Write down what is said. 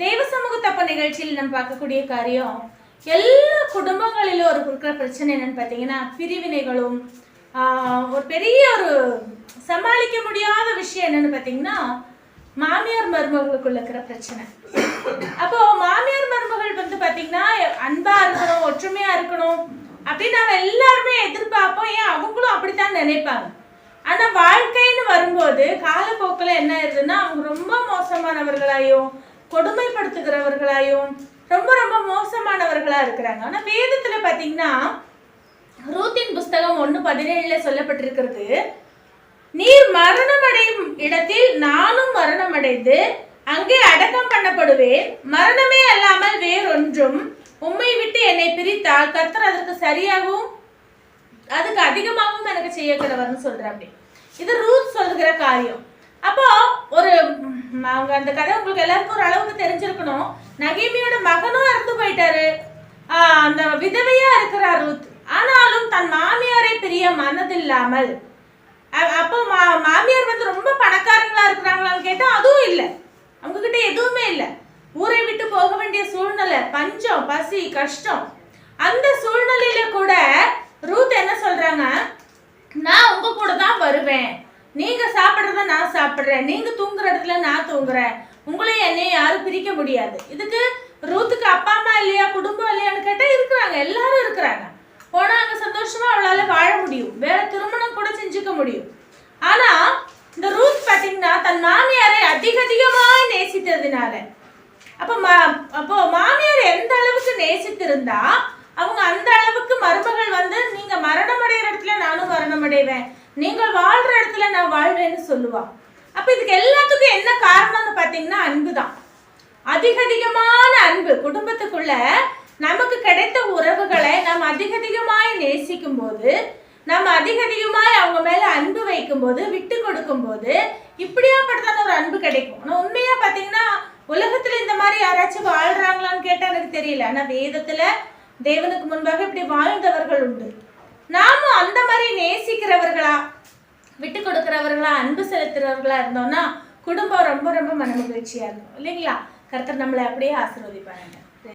தெய்வ சமூகத்தப்ப நிகழ்ச்சியில் நம்ம பார்க்கக்கூடிய காரியம் எல்லா குடும்பங்களிலும் ஒரு இருக்கிற பிரச்சனை என்னன்னு பார்த்தீங்கன்னா பிரிவினைகளும் ஒரு பெரிய ஒரு சமாளிக்க முடியாத விஷயம் என்னன்னு பார்த்தீங்கன்னா மாமியார் மருமகளுக்குள்ள இருக்கிற பிரச்சனை. அப்போ மாமியார் மருமகள் வந்து பார்த்தீங்கன்னா அன்பா இருக்கணும் ஒற்றுமையா இருக்கணும் அப்படின்னு நம்ம எல்லாருமே எதிர்பார்ப்போம். ஏன்? அவங்களும் அப்படித்தான் நினைப்பாங்க. ஆனா வாழ்க்கைன்னு வரும்போது காலப்போக்கில் என்ன ஆயிருதுன்னா அவங்க ரொம்ப மோசமானவர்களாயும் கொடுமைப்படுத்துகிறவர்களாயும் ரொம்ப ரொம்ப மோசமானவர்களா இருக்கிறாங்க. ஆனா வேதத்துல பாத்தீங்கன்னா ரூத்தின் புஸ்தகம் ஒன்று பதினேழுல சொல்லப்பட்டிருக்கிறது. நீர் மரணமடையும் இடத்தில் நானும் மரணமடைந்து அங்கே அடக்கம் பண்ணப்படுவேன். மரணமே அல்லாமல் வேறொன்றும் உம்மை விட்டு என்னை பிரித்தால் கர்த்தர் அதற்கு சரியாகவும் அதுக்கு அதிகமாகவும் எனக்கு செய்யக்கிறவர்னு சொல்கிறாப்படி இது ரூத் சொல்லுகிற காரியம். அப்போ ஒரு அவங்க அந்த கதை உங்களுக்கு எல்லாருக்கும் ஒரு அளவுக்கு தெரிஞ்சிருக்கணும். நகேமியோட மகனும் இறந்து போயிட்டாரு. அந்த விதவையா இருக்கிறார் ரூத். ஆனாலும் தன் மாமியாரை பிரிய மனதில்லாமல் அப்போ மா மாமியார் வந்து ரொம்ப பணக்காரங்களா இருக்கிறாங்களான்னு கேட்டால் அதுவும் இல்லை. அவங்க கிட்ட எதுவுமே இல்லை. ஊரை விட்டு போக வேண்டிய சூழ்நிலை பஞ்சம் பசி கஷ்டம். அந்த சூழ்நிலையில கூட ரூத் என்ன சொல்றாங்க நான் உங்க கூட தான் வருவேன் நீங்க சாப்பிட்றத நான் சாப்பிட்றேன். நீங்க தூங்குற இடத்துல நான் தூங்குறேன். உங்களையும் என்னையும் யாரும் பிரிக்க முடியாது. இதுக்கு ரூத்துக்கு அப்பா அம்மா இல்லையா குடும்பம் இல்லையான்னு கேட்டா இருக்கிறாங்க. எல்லாரும் இருக்கிறாங்க. போனா அங்க சந்தோஷமா அவளால வாழ முடியும். வேற திருமணம் கூட செஞ்சுக்க முடியும். ஆனா இந்த ரூத் பாத்தீங்கன்னா தன் மாமியாரை அதிக அதிகமாய் நேசித்ததுனால. அப்ப மா அப்போ மாமியார் எந்த அளவுக்கு நேசித்திருந்தா அவங்க அந்த அளவுக்கு மருமகள் வந்து நீங்க மரணம் அடைகிற இடத்துல நானும் மரணம் அடைவேன் நீங்கள் வாழ்ற இடத்துல நான் வாழ்வேன்னு சொல்லுவா. அப்ப இதுக்கு எல்லாத்துக்கும் என்ன காரணம்னு பாத்தீங்கன்னா அன்பு தான் அதிக அதிகமான அன்பு. குடும்பத்துக்குள்ள நமக்கு கிடைத்த உறவுகளை நாம் அதிக அதிகமாய் நேசிக்கும் போது நம்ம அதிக அதிகமாய் அவங்க மேல அன்பு வைக்கும் போது விட்டு கொடுக்கும் போது இப்படியாப்பட்டதான ஒரு அன்பு கிடைக்கும். ஆனா உண்மையா பாத்தீங்கன்னா உலகத்துல இந்த மாதிரி யாராச்சும் வாழ்றாங்களான்னு கேட்டா எனக்கு தெரியல. ஆனா வேதத்துல தேவனுக்கு முன்பாக இப்படி வாழ்ந்தவர்கள் உண்டு. நாமும் அந்த மாதிரி நேசிக்கிறவர்கள் விட்டு கொடுக்குறவர்களா அன்பு செலுத்துறவர்களா இருந்தோம்னா குடும்பம் ரொம்ப ரொம்ப மன மகிழ்ச்சியா இருக்கும். இல்லைங்களா? கருத்தர் நம்மளை அப்படியே ஆசீர்வதிப்பாங்க